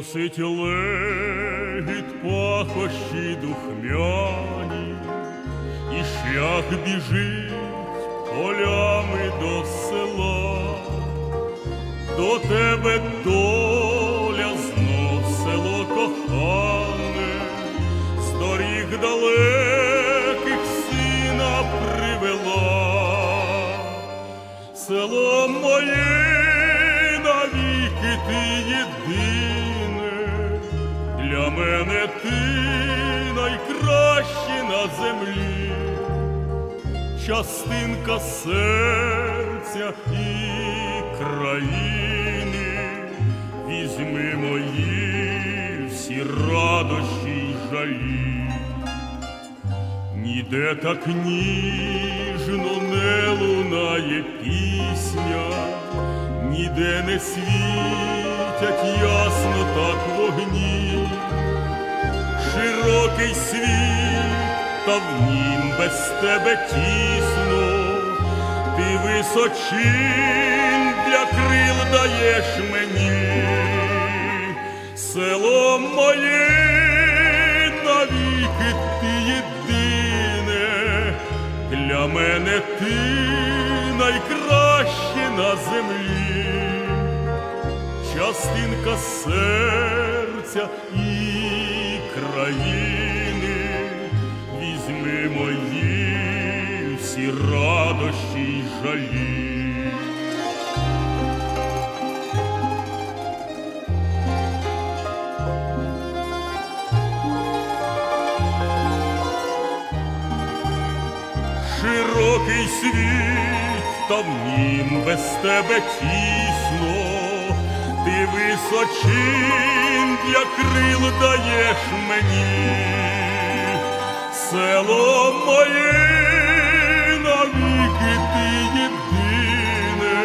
Приносить легіт пахощі духмяні, і шлях біжить полями до села, до тебе доля знов село кохане, з доріг далеких сина привела, село моє навіки ти єдине, для мене ти найкраще на землі. Частинка серця і країни, візьми мої всі радощі й жалі, ніде так ніжно не лунає пісня, ніде не світять ясно так вогні. Широкий світ, та в нім без тебе тісно, ти височин для крил даєш мені, село моє навіки ти єдине, для мене ти найкраще на землі частинка серця і країни, візьми мої всі радощі й жалі. Широкий світ, та в нім без тебе тісно, ти височин для крил даєш мені, село моє навіки ти єдине,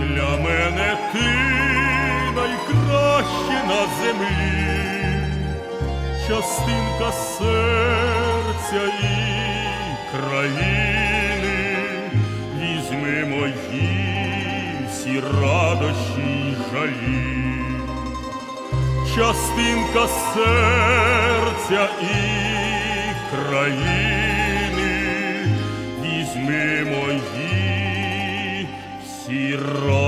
для мене ти найкраще на землі. Частинка серця і країни, візьми мої всі радощі жалі, частинка серця і країни, візьми мої радощі.